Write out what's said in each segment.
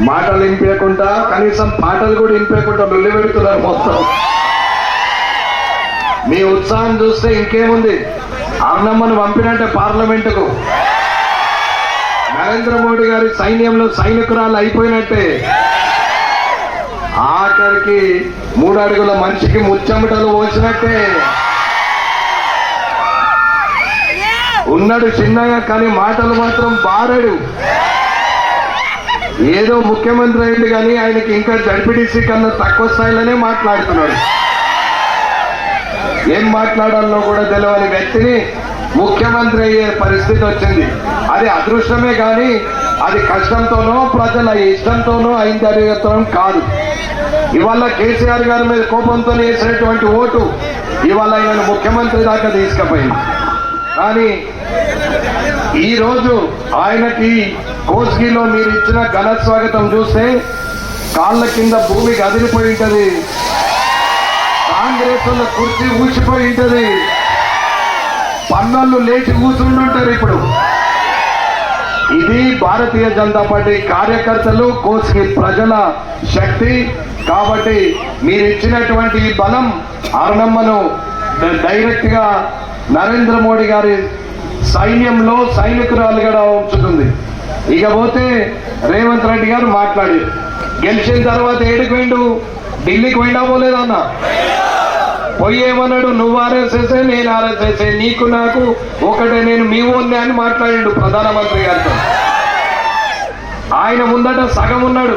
మాటలు వినిపించకుండా కనీసం పాటలు కూడా వినిపించకుండా లొల్లి పెడుతున్నారు మొత్తం. మీ ఉత్సాహం చూస్తే ఇంకేముంది? అన్నమ్మను పంపినంటే పార్లమెంటుకు. నరేంద్ర మోడీ గారి సైన్యంలో సైనికురాలు అయిపోయినట్టే. ఆఖరికి మూడు అడుగుల మనిషికి ముచ్చమటలు పోసినట్టే. ఉన్నాడు చిన్నగా కానీ మాటలు మాత్రం బారాడు. ఏదో ముఖ్యమంత్రి అయింది కానీ ఆయనకి ఇంకా జడ్పీటీసీ కన్నా తక్కువ స్థాయిలోనే మాట్లాడుతున్నాడు. ఏం మాట్లాడాలో కూడా తెలియని వ్యక్తిని. ముఖ్యమంత్రి అయ్యే పరిస్థితి వచ్చింది. అది అదృష్టమే కానీ అది కష్టంతోనో ప్రజల ఇష్టంతోనో అయింది అడిగతం కాదు. ఇవాళ కేసీఆర్ గారి మీద కోపంతో వేసినటువంటి ఓటు ఇవాళ ఆయన ముఖ్యమంత్రి దాకా తీసుకుపోయింది. కానీ ఈరోజు ఆయనకి కోస్గిలో మీరు ఇచ్చిన ఘన స్వాగతం చూస్తే కాళ్ళ కింద భూమి కదిలిపోయి ఉంటది. కాంగ్రెస్ వాళ్ళ కుర్చీ ఊసిపోయి ఉంటది. పన్నళ్ళు లేచి కూర్చుంటుంటారు ఇప్పుడు. ఇది భారతీయ జనతా పార్టీ కార్యకర్తలు కోస్గి ప్రజల శక్తి. కాబట్టి మీరు ఇచ్చినటువంటి ఈ బలం అరుణమ్మను డైరెక్ట్గా నరేంద్ర మోడీ గారి సైన్యంలో సైనికురాలుగా ఉంచుతుంది. ఇకపోతే రేవంత్ రెడ్డి గారు మాట్లాడారు. గెలిచిన తర్వాత ఏడికి పోయిండు? ఢిల్లీకి పోయినా పోలేదన్న పోయేమన్నాడు? నువ్వు ఆర్ఎస్ఎస్ నేను ఆర్ఎస్ఎస్ నీకు నాకు ఒకటే నేను మీ ఓన్నే అని మాట్లాడిండు ప్రధానమంత్రి గారితో. ఆయన ముందట సగం ఉన్నాడు.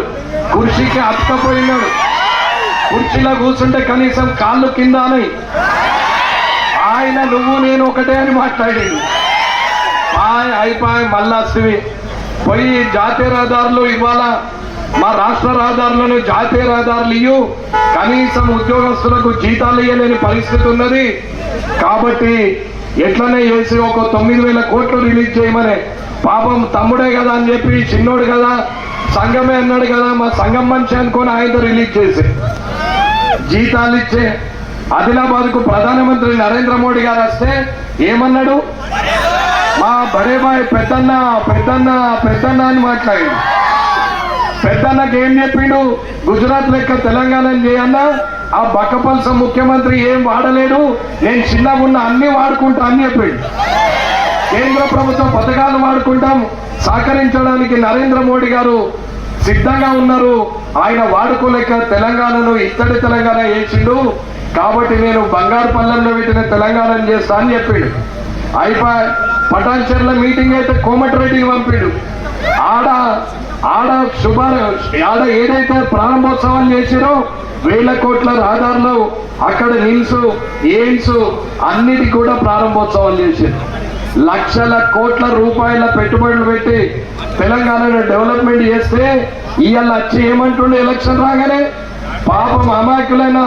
కుర్చీకి అతకపోయినాడు కుర్చీలో కూర్చుంటే కనీసం కాళ్ళు కింద అని ఆయన నువ్వు నేను ఒకటే అని మాట్లాడాడు. అయిపోయి మళ్ళా వస్తుంది పోయి జాతీయ రహదారులు ఇవాళ మా రాష్ట్ర రహదారులను జాతీయ రహదారులు ఇయ్యు. కనీసం ఉద్యోగస్తులకు జీతాలు ఇయ్యలేని పరిస్థితి ఉన్నది. కాబట్టి ఎట్లనే చేసి ఒక తొమ్మిది వేల కోట్లు రిలీజ్ చేయమని. పాపం తమ్ముడే కదా అని చెప్పి చిన్నోడు కదా సంఘమే అన్నాడు కదా మా సంఘం మనిషి అనుకొని ఆయనతో రిలీజ్ చేసి. జీతాలు ఇచ్చే ఆదిలాబాద్కు ప్రధానమంత్రి నరేంద్ర మోడీ గారు వస్తే ఏమన్నాడు? మా బడేబాయ్ పెద్దన్న పెద్దన్న పెద్దన్న అని మాట్లాడిండు పెద్దన్నకి ఏం చెప్పిండు? గుజరాత్ లెక్క తెలంగాణ చేయన్నా? ఆ బక్కపల్స ముఖ్యమంత్రి ఏం వాడలేడు? నేను చిన్నగా ఉన్న అన్ని వాడుకుంటా అని చెప్పిండు. కేంద్ర ప్రభుత్వ పథకాలు వాడుకుంటాం. సహకరించడానికి నరేంద్ర మోడీ గారు సిద్ధంగా ఉన్నారు. ఆయన వాడుకోలేక తెలంగాణను ఇత్తడి తెలంగాణ చేసిండు. కాబట్టి నేను బంగారు పల్లెంలో పెట్టిన తెలంగాణ చేస్తా అని చెప్పిండు. అయిపోయి పటాన్చర్ల మీటింగ్ అయితే కోమటిరెడ్డికి పంపిండు. ఆడ ఆడ శుభ ఆడ ఏదైతే ప్రారంభోత్సవాలు చేసిరో వేల కోట్ల రహదారులు అక్కడ నిమ్స్ ఎయిమ్స్ అన్నిటి కూడా ప్రారంభోత్సవాలు చేశారు లక్షల కోట్ల రూపాయల పెట్టుబడులు పెట్టి తెలంగాణను డెవలప్మెంట్ చేస్తే ఇవాళ వచ్చి ఏమంటుండే ఎలక్షన్ రాగానే పాపం అమాయకులైన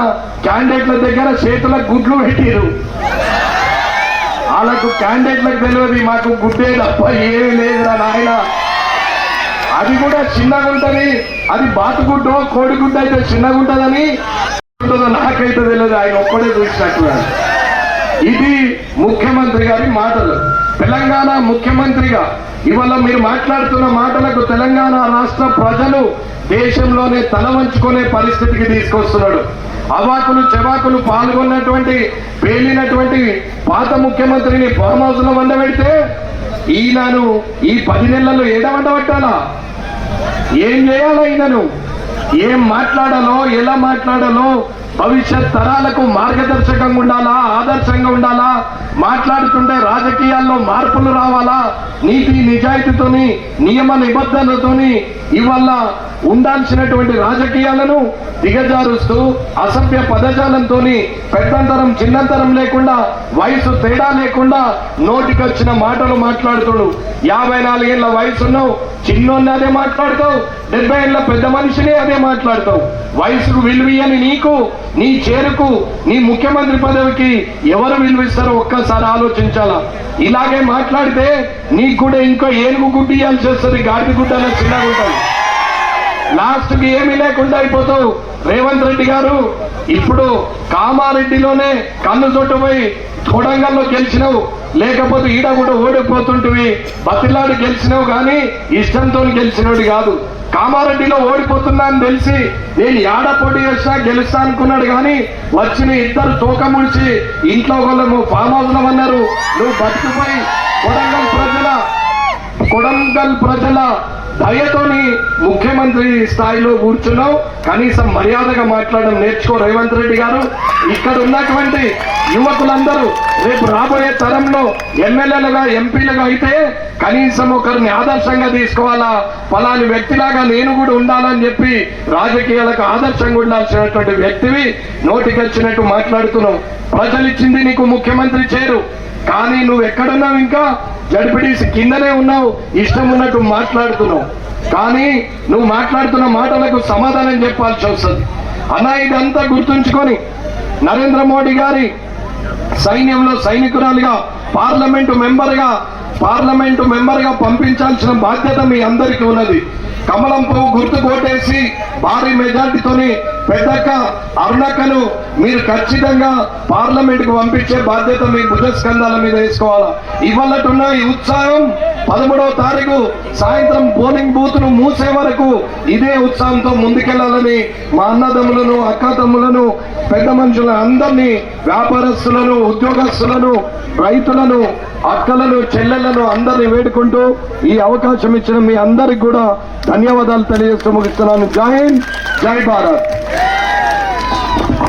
క్యాండిడేట్ల దగ్గర చేతులకు గుడ్లు పెట్టిరు. వాళ్ళకు క్యాండిడేట్లకు తెలియదు మాకు గుడ్డే తప్ప ఏమీ లేదురా నాయన. అది కూడా చిన్నగా ఉంటుంది అది బాతుగుడ్డో కోడిగుడ్డ అయితే చిన్నగా ఉంటుందని నాకైతే తెలియదు ఆయన ఒక్కడే చూసినట్టు ఇది ముఖ్యమంత్రి గారి మాటలు. తెలంగాణ ముఖ్యమంత్రిగా ఇవాళ మీరు మాట్లాడుతున్న మాటలకు తెలంగాణ రాష్ట్ర ప్రజలు దేశంలోనే తల వంచుకునే పరిస్థితికి తీసుకొస్తున్నాడు. అవాకులు చెవాకులు పాల్గొన్నటువంటి పేలినటువంటి పాత ముఖ్యమంత్రిని ఫామ్ హౌస్లో వండబెడితే ఈయనను ఈ పది నెలల్లో ఏడవండబట్టాలా ఏం చేయాలో ఈయనను? ఏం మాట్లాడాలో ఎలా మాట్లాడాలో భవిష్యత్ తరాలకు మార్గదర్శకంగా ఉండాలా ఆదర్శంగా ఉండాలా? మాట్లాడుతుంటే రాజకీయాల్లో మార్పులు రావాలా? నీతి నిజాయితీతోని నియమ నిబంధనలతోని ఇవల్ల ఉండాల్సినటువంటి రాజకీయాలను దిగజారుస్తూ అసభ్య పదజాలంతో పెద్దంతరం చిన్నంతరం లేకుండా వయసు తేడా లేకుండా నోటికొచ్చిన మాటలు మాట్లాడుతుడు. యాభై నాలుగేళ్ళ వయసున్నావు చిన్నోన్ని అదే మాట్లాడతావు డెబ్బై ఏళ్ళ పెద్ద మనిషిని అదే మాట్లాడతావు. వయసుకు విలువని నీకు నీ చేరుకు నీ ముఖ్యమంత్రి పదవికి ఎవరు విలువిస్తారో ఒక్కసారి ఆలోచించాలా? ఇలాగే మాట్లాడితే నీకు కూడా ఇంకో ఏనుగు గుడ్డి ఇవ్వాల్సి వస్తుంది గాడి గుడ్డ చిన్నగా ఉంటుంది. ఏమీ లేకుండా అయిపోతావు. రేవంత్ రెడ్డి గారు ఇప్పుడు కామారెడ్డిలోనే కన్ను చుట్టుపోయి కొడంగల్లో గెలిచినావు. లేకపోతే ఈడ కూడా ఓడిపోతుంటివి. బతిలాడు గెలిచినావు కానీ ఇష్టంతో గెలిచినోడు కాదు. కామారెడ్డిలో ఓడిపోతున్నా అని తెలిసి నేను యాడ పోటీ చేసినా గెలుస్తా అనుకున్నాడు కానీ వచ్చిన ఇద్దరు తోక ముడిచి ఇంట్లో వాళ్ళము ఫామ్ హౌస్ అన్నారు నువ్వు బతికిపోయి వరంగల్ ప్రజల కొడంగల్ ప్రజల దయతోని ముఖ్యమంత్రి స్థాయిలో కూర్చున్నావు. కనీసం మర్యాదగా మాట్లాడడం నేర్చుకో రేవంత్ రెడ్డి గారు. ఇక్కడ ఉన్నటువంటి యువకులందరూ రేపు రాబోయే తరంలో ఎమ్మెల్యేలుగా ఎంపీలుగా అయితే కనీసం ఒకరిని ఆదర్శంగా తీసుకోవాలా? పలాని వ్యక్తిలాగా నేను కూడా ఉండాలని చెప్పి రాజకీయాలకు ఆదర్శంగా ఉండాల్సినటువంటి వ్యక్తివి నోటికొచ్చినట్టు మాట్లాడుతున్నావు. ప్రజలు ఇచ్చింది నీకు ముఖ్యమంత్రి చేరు. కానీ నువ్వు ఎక్కడున్నావు ఇంకా? జడ్పీటీసీ కిందనే ఉన్నావు ఇష్టం ఉన్నట్టు మాట్లాడుతున్నావు. కానీ నువ్వు మాట్లాడుతున్న మాటలకు సమాధానం చెప్పాల్సి వస్తుంది. అన్న ఇదంతా గుర్తుంచుకొని నరేంద్ర మోడీ గారి సైన్యంలో సైనికురాలుగా పార్లమెంటు మెంబర్గా పార్లమెంటు మెంబర్గా పంపించాల్సిన బాధ్యత మీ అందరికీ ఉన్నది. కమలం పువ్వు గుర్తు కొట్టేసి భారీ మెజార్టీతోని పెద్దక్క అరుణక్కను మీరు ఖచ్చితంగా పార్లమెంట్కు పంపించే బాధ్యత మీ భుజస్కంధాల మీద వేసుకోవాలా? ఇవాళటున్న ఈ ఉత్సాహం పదమూడవ తారీఖు సాయంత్రం పోలింగ్ బూత్ను మూసే వరకు ఇదే ఉత్సాహంతో ముందుకెళ్ళాలని మా అన్నదమ్ములను అక్కతమ్ములను పెద్ద మనుషుల అందరినీ వ్యాపారస్తులను ఉద్యోగస్తులను రైతులను అక్కలను చెల్లెలను అందరినీ వేడుకుంటూ ఈ అవకాశం ఇచ్చిన మీ అందరికి కూడా ధన్యవాదాలు తెలియజేస్తూ ముగిస్తున్నాను. జై Jai Bharat!